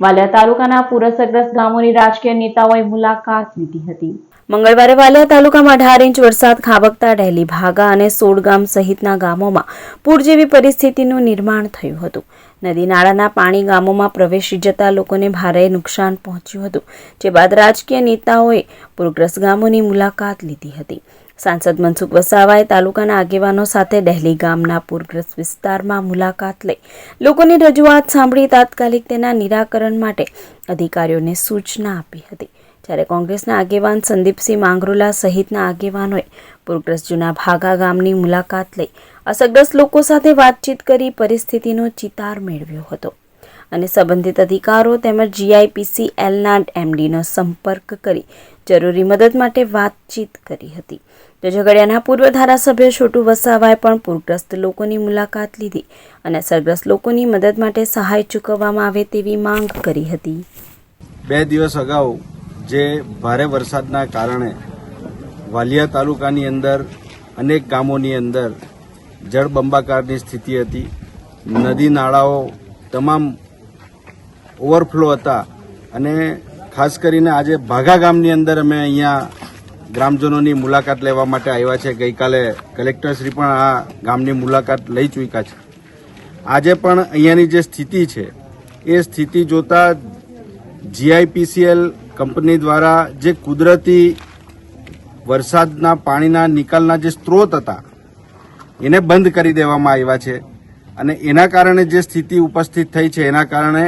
વાલિયા તાલુકાના પૂરસગ્રસ્ત ગામોની રાજકીય નેતાઓએ મુલાકાત લીધી હતી. મંગળવારે વાલિયા તાલુકામાં અઢાર ઇંચ વરસાદ ખાબકતા ડહેલી ભાગા અને સોડગામ સહિતના ગામોમાં પૂર જેવી પરિસ્થિતિનું નિર્માણ થયું હતું. નદી નાળાના પાણી ગામોમાં પ્રવેશી જતા લોકોને ભારે નુકસાન પહોંચ્યું હતું, જે બાદ રાજકીય નેતાઓએ પૂરગ્રસ્ત ગામોની મુલાકાત લીધી હતી. સાંસદ મનસુખ વસાવાએ તાલુકાના આગેવાનો સાથે ડહેલી ગામના પૂરગ્રસ્ત વિસ્તારમાં મુલાકાત લઈ લોકોની રજૂઆત સાંભળી તાત્કાલિક તેના નિરાકરણ માટે અધિકારીઓને સૂચના આપી હતી. જ્યારે કોંગ્રેસના આગેવાન સંદીપસિંહ માંગરોલા સહિતના આગેવાનોએ પૂરગ્રસ્ત જૂના ભાગા ગામની મુલાકાત લઈ અસરગ્રસ્ત લોકો સાથે વાતચીત કરી પરિસ્થિતિનો ચિતાર મેળવ્યો હતો અને સંબંધિત અધિકારો તેમજ જીઆઈપીસીએલના એમડીનો સંપર્ક કરી જરૂરી મદદ માટે વાતચીત કરી હતી. તો ઝઘડિયાના પૂર્વ ધારાસભ્ય છોટુ વસાવાએ પણ પૂરગ્રસ્ત લોકોની મુલાકાત લીધી અને અસરગ્રસ્ત લોકોની મદદ માટે સહાય ચૂકવવામાં આવે તેવી માંગ કરી હતી. બે દિવસ અગાઉ જે ભારે વરસાદના કારણે વાલિયા તાલુકાની અંદર અનેક ગામોની અંદર જળબંબાકારની સ્થિતિ હતી. નદી નાળાઓ તમામ ઓવરફ્લો હતા અને ખાસ કરીને આજે ભાગા ગામની અંદર અમે અહીંયા ગ્રામજનોની મુલાકાત લેવા માટે આવ્યા છે. ગઈકાલે કલેક્ટરશ્રી પણ આ ગામની મુલાકાત લઈ ચૂક્યા છે. આજે પણ અહીંયાની જે સ્થિતિ છે, એ સ્થિતિ જોતા જીઆઈપીસીએલ કંપની દ્વારા જે કુદરતી વરસાદના પાણીના નિકાલના જે સ્ત્રોત હતા, એને બંધ કરી દેવામાં આવ્યા છે. અને એના કારણે જે સ્થિતિ ઉપસ્થિત થઈ છે, એના કારણે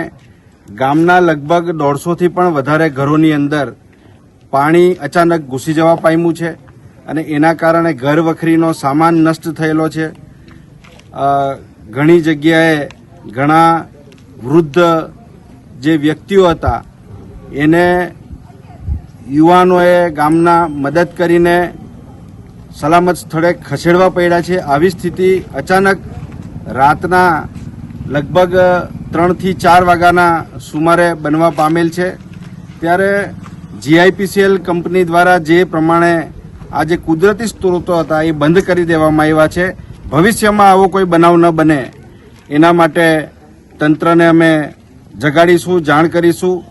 ગામના લગભગ દોઢસોથી પણ વધારે ઘરોની અંદર પાણી અચાનક ઘૂસી જવા પામ્યું છે અને એના કારણે ઘર વખરીનો સામાન નષ્ટ થયેલો છે. ઘણી જગ્યાએ ઘણા વૃદ્ધ જે વ્યક્તિઓ હતા, એને યુવાનોએ ગામના મદદ કરીને સલામત સ્થળે ખસેડવા પડ્યા છે. આવી સ્થિતિ અચાનક રાતના લગભગ ત્રણથી ચાર વાગ્યાના સુમારે બનવા પામેલ છે. ત્યારે જીઆઈપીસીએલ કંપની દ્વારા જે પ્રમાણે આ જે કુદરતી સ્ત્રોતો હતા એ બંધ કરી દેવામાં આવ્યા છે. ભવિષ્યમાં આવો કોઈ બનાવ ન બને. એના માટે તંત્રને અમે જગાડીશું, જાણ કરીશું.